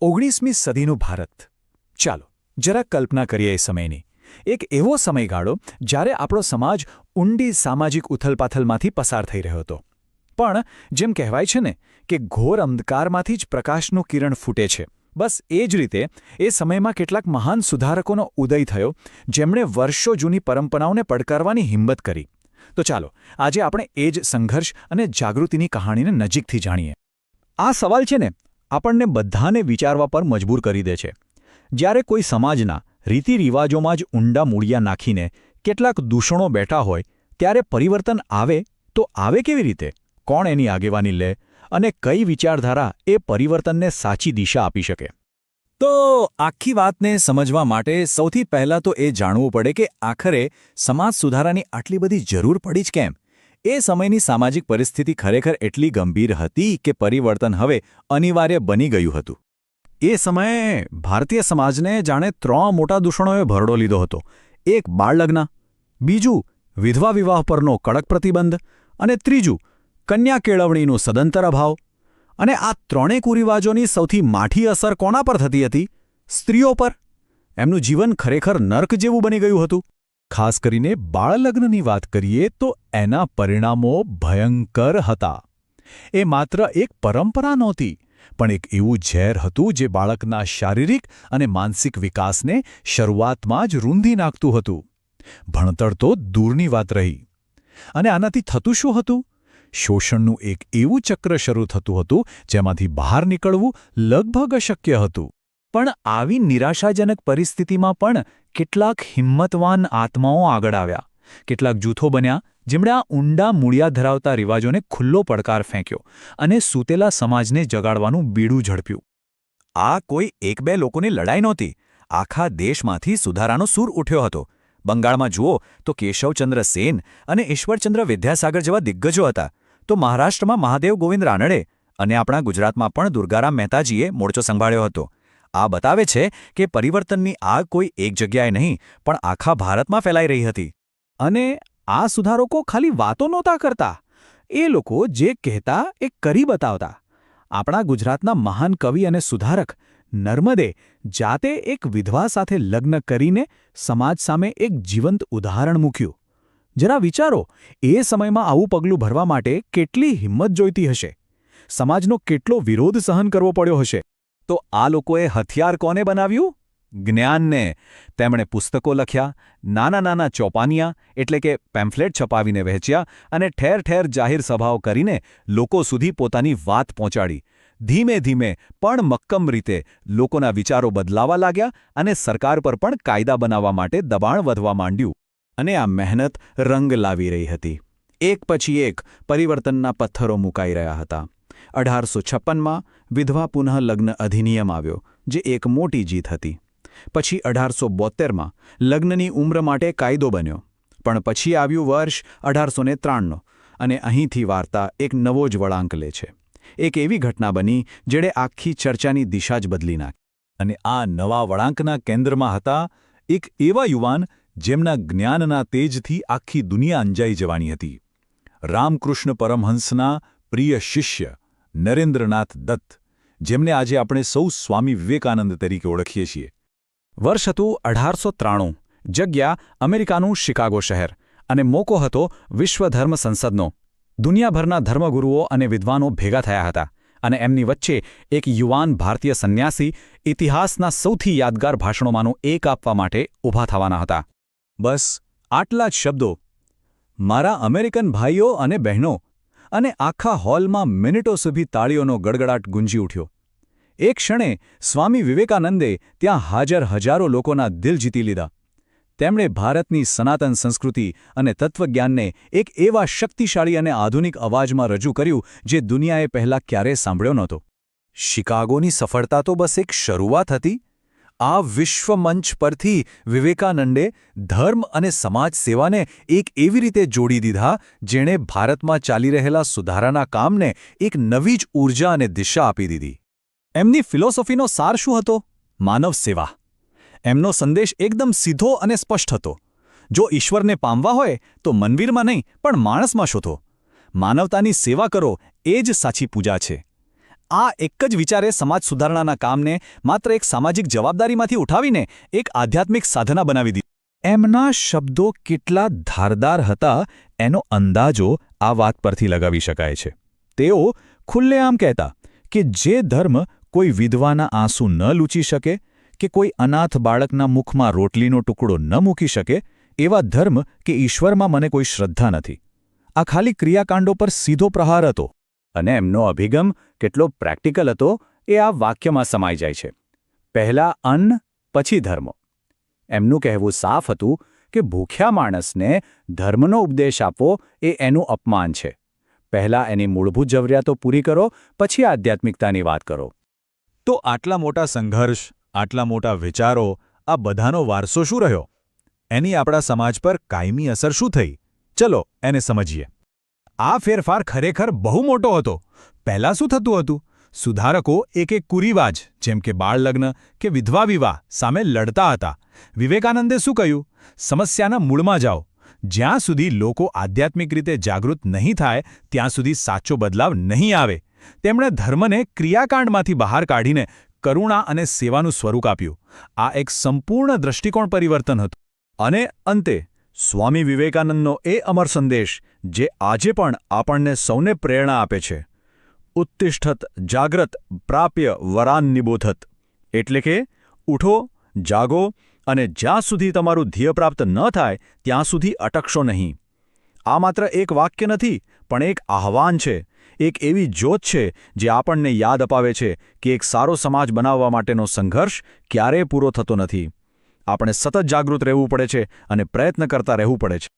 ઓગણીસમી સદીનું ભારત. ચાલો, જરા કલ્પના કરીએ એ સમયની. એક એવો સમયગાળો જ્યારે આપણો સમાજ ઊંડી સામાજિક ઉથલપાથલમાંથી પસાર થઈ રહ્યો હતો. પણ જેમ કહેવાય છે ને કે ઘોર અંધકારમાંથી જ પ્રકાશનું કિરણ ફૂટે છે. બસ એ જ રીતે એ સમયમાં કેટલાક મહાન સુધારકોનો ઉદય થયો, જેમણે વર્ષો જૂની પરંપરાઓને પડકારવાની હિંમત કરી. તો ચાલો, આજે આપણે એ જ સંઘર્ષ અને જાગૃતિની કહાણીને નજીકથી જાણીએ. આ સવાલ છે ને આપણને બધાને વિચારવા પર મજબૂર કરી દે છે. જ્યારે કોઈ સમાજના રીતિરિવાજોમાં જ ઊંડા મૂળિયા નાખીને કેટલાક દૂષણો બેઠા હોય, ત્યારે પરિવર્તન આવે તો આવે કેવી રીતે? કોણ એની આગેવાની લે અને કઈ વિચારધારા એ પરિવર્તનને સાચી દિશા આપી શકે? તો આખી વાતને સમજવા માટે સૌથી પહેલાં તો એ જાણવું પડે કે આખરે સમાજ સુધારાની આટલી બધી જરૂર પડી જ કેમ? એ સમયની સામાજિક પરિસ્થિતિ ખરેખર એટલી ગંભીર હતી કે પરિવર્તન હવે અનિવાર્ય બની ગયું હતું. એ સમયે ભારતીય સમાજને જાણે ત્રણ મોટા દૂષણોએ ભરડો લીધો હતો. એક બાળલગ્ન, બીજું વિધવા વિવાહ પરનો કડક પ્રતિબંધ અને ત્રીજું કન્યા કેળવણીનું સદંતર અભાવ. અને આ ત્રણેય કુરિવાજોની સૌથી માઠી અસર કોના પર થતી હતી? સ્ત્રીઓ પર? એમનું જીવન ખરેખર નર્ક જેવું બની ગયું હતું. ખાસ કરીને બાળલગ્નની વાત કરીએ તો એના પરિણામો ભયંકર હતા. એ માત્ર એક પરંપરા નહોતી, પણ એક એવું ઝેર હતું જે બાળકના શારીરિક અને માનસિક વિકાસને શરૂઆતમાં જ રૂંધી નાખતું હતું. ભણતર તો દૂરની વાત રહી. અને આનાથી થતું શું હતું? શોષણનું એક એવું ચક્ર શરૂ થતું હતું જેમાંથી બહાર નીકળવું લગભગ અશક્ય હતું. પણ આવી નિરાશાજનક પરિસ્થિતિમાં પણ કેટલાક હિંમતવાન આત્માઓ આગળ આવ્યા. કેટલાક જૂથો બન્યા, જેમણે આ ઊંડા મૂળિયા ધરાવતા રિવાજોને ખુલ્લો પડકાર ફેંક્યો અને સૂતેલા સમાજને જગાડવાનું બીડું ઝડપ્યું. આ કોઈ એક બે લોકોની લડાઈ નહોતી. આખા દેશમાંથી સુધારાનો સૂર ઉઠ્યો હતો. બંગાળમાં જુઓ તો કેશવચંદ્ર સેન અને ઈશ્વરચંદ્ર વિદ્યાસાગર જેવા દિગ્ગજો હતા. તો મહારાષ્ટ્રમાં મહાદેવ ગોવિંદ રાનડે અને આપણા ગુજરાતમાં પણ દુર્ગારામ મહેતાજીએ મોરચો સંભાળ્યો હતો. આ બતાવે છે કે પરિવર્તનની આગ કોઈ એક જગ્યાએ નહીં, પણ આખા ભારતમાં ફેલાઈ રહી હતી. અને આ સુધારકો ખાલી વાતો નહોતા કરતા. એ લોકો જે કહેતા એ કરી બતાવતા. આપણા ગુજરાતના મહાન કવિ અને સુધારક નર્મદે જાતે એક વિધવા સાથે લગ્ન કરીને સમાજ સામે એક જીવંત ઉદાહરણ મૂક્યું. જરા વિચારો, એ સમયમાં આવું પગલું ભરવા માટે કેટલી હિંમત જોઈતી હશે? સમાજનો કેટલો વિરોધ સહન કરવો પડ્યો હશે? તો આ લોકોએ હથિયાર કોને બનાવ્યું? જ્ઞાનને. તેમણે પુસ્તકો લખ્યા, નાના નાના ચોપાનિયા, એટલે કે પેમ્ફલેટ છપાવીને વહેંચ્યા અને ઠેર ઠેર જાહેર સભાઓ કરીને લોકો સુધી પોતાની વાત પહોંચાડી. ધીમે ધીમે, પણ મક્કમ રીતે, લોકોના વિચારો બદલાવા લાગ્યા અને સરકાર પર પણ કાયદા બનાવવા માટે દબાણ વધવા માંડ્યું. અને આ મહેનત રંગ લાવી રહી હતી. એક પછી એક પરિવર્તનના પથ્થરો મુકાઈ રહ્યા હતા. અઢારસો છપ્પનમાં વિધવા પુનઃ લગ્ન અધિનિયમ આવ્યો, જે એક મોટી જીત હતી. પછી અઢારસો બોતેરમાં લગ્નની ઉંમર માટે કાયદો બન્યો, પણ પછી આવ્યું વર્ષ અઢારસો ને ત્રાણનો અને અહીંથી વાર્તા એક નવો જ વળાંક લે છે. એક એવી ઘટના બની, જેણે આખી ચર્ચાની દિશા જ બદલી નાખી. અને આ નવા વળાંકના કેન્દ્રમાં હતા એક એવા યુવાન જેમના જ્ઞાનના તેજથી આખી દુનિયા અંજાઈ જવાની હતી. રામકૃષ્ણ પરમહંસના પ્રિય શિષ્ય નરેન્દ્રનાથ દત્ત, જેમને આજે આપણે સૌ સ્વામી વિવેકાનંદ તરીકે ઓળખીએ છીએ. વર્ષ હતું અઢારસો ત્રાણું, જગ્યા અમેરિકાનું શિકાગો શહેર, અને મોકો હતો વિશ્વ ધર્મ સંસદનો. દુનિયાભરના ધર્મગુરુઓ અને વિદ્વાનો ભેગા થયા હતા, અને એમની વચ્ચે એક યુવાન ભારતીય સંન્યાસી ઇતિહાસના સૌથી યાદગાર ભાષણોમાંનું એક આપવા માટે ઊભા થવાના હતા. બસ, આટલા જ શબ્દો. મારા અમેરિકન ભાઈઓ અને બહેનો અને આખા હોલમાં મિનિટો સુધી તાળીઓનો ગડગડાટ ગુંજી ઉઠ્યો. એક ક્ષણે સ્વામી વિવેકાનંદે ત્યાં હાજર હજારો લોકોના દિલ જીતી લીધા. તેમણે ભારતની સનાતન સંસ્કૃતિ અને તત્વજ્ઞાનને એક એવા શક્તિશાળી અને આધુનિક અવાજમાં રજૂ કર્યું જે દુનિયાએ પહેલાં ક્યારેય સાંભળ્યો નહોતો. શિકાગોની સફળતા તો બસ એક શરૂઆત હતી આ વિશ્વ મંચ પરથી વિવેકાનંદે ધર્મ અને સમાજ સેવાને એક એવી રીતે જોડી દીધા, જેણે ભારતમાં ચાલી રહેલા સુધારાના કામને એક નવી જ ઊર્જા અને દિશા આપી દીધી. એમની ફિલોસોફીનો સાર શું હતો? માનવ સેવા. એમનો સંદેશ એકદમ સીધો અને સ્પષ્ટ હતો. જો ઈશ્વરને પામવા હોય, તો મનવીરમાં નહીં, પણ માણસમાં શોધો. માનવતાની સેવા કરો, એ જ સાચી પૂજા છે. આ એક જ વિચારે સમાજ સુધારણાના કામને માત્ર એક સામાજિક જવાબદારીમાંથી ઉઠાવીને એક આધ્યાત્મિક સાધના બનાવી દીધી. એમના શબ્દો કેટલા ધારદાર હતા, એનો અંદાજો આ વાત પરથી લગાવી શકાય છે. તેઓ ખુલ્લેઆમ કહેતા કે જે ધર્મ કોઈ વિધવાના આંસુ ન લૂચી શકે, કે કોઈ અનાથ બાળકના મુખમાં રોટલીનો ટુકડો ન મૂકી શકે, એવા ધર્મ કે ઈશ્વરમાં મને કોઈ શ્રદ્ધા નથી. આ ખાલી ક્રિયાકાંડો પર સીધો પ્રહાર હતો. અને એમનો અભિગમ કેટલો પ્રેક્ટિકલ હતો એ આ વાક્યમાં સમાઈ જાય છે. પહેલા અન્ન, પછી ધર્મ. એમનું કહેવું સાફ હતું કે ભૂખ્યા માણસને ધર્મનો ઉપદેશ આપવો એ એનું અપમાન છે. પહેલા એની મૂળભૂત જરૂરિયાતો પૂરી કરો, પછી આધ્યાત્મિકતાની વાત કરો. તો આટલા મોટા સંઘર્ષ, આટલા મોટા વિચારો, આ બધાનો વારસો શું રહ્યો? એની આપણા સમાજ પર કાયમી અસર શું થઈ? ચલો એને સમજીએ. આ ફેરફાર ખરેખર બહુ મોટો હતો. પહેલાં શું થતું હતું? સુધારકો એક એક કુરિવાજ, જેમ કે બાળલગ્ન કે વિધવા વિવાહ, સામે લડતા હતા. વિવેકાનંદે શું કહ્યું? સમસ્યાના મૂળમાં જાઓ. જ્યાં સુધી લોકો આધ્યાત્મિક રીતે જાગૃત નહીં થાય, ત્યાં સુધી સાચો બદલાવ નહીં આવે. તેમણે ધર્મને ક્રિયાકાંડમાંથી બહાર કાઢીને કરુણા અને સેવાનું સ્વરૂપ આપ્યું. આ એક સંપૂર્ણ દૃષ્ટિકોણ પરિવર્તન હતું. અને અંતે, સ્વામી વિવેકાનંદનો એ અમર સંદેશ જે આજે પણ આપણને સૌને પ્રેરણા આપે છે. ઉત્તિષ્ઠત, જાગ્રત, પ્રાપ્ય વરાન નિબોધત. એટલે કે, ઉઠો, જાગો અને જ્યાં સુધી તમારું ધ્યેય પ્રાપ્ત ન થાય, ત્યાં સુધી અટકશો નહીં. આ માત્ર એક વાક્ય નથી, પણ એક આહવાન છે. એક એવી જ્યોત છે, જે આપણને યાદ અપાવે છે કે એક સારો સમાજ બનાવવા માટેનો સંઘર્ષ ક્યારેય પૂરો થતો નથી. આપણે સતત જાગૃત રહેવું પડે છે અને પ્રયત્ન કરતા રહેવું પડે છે.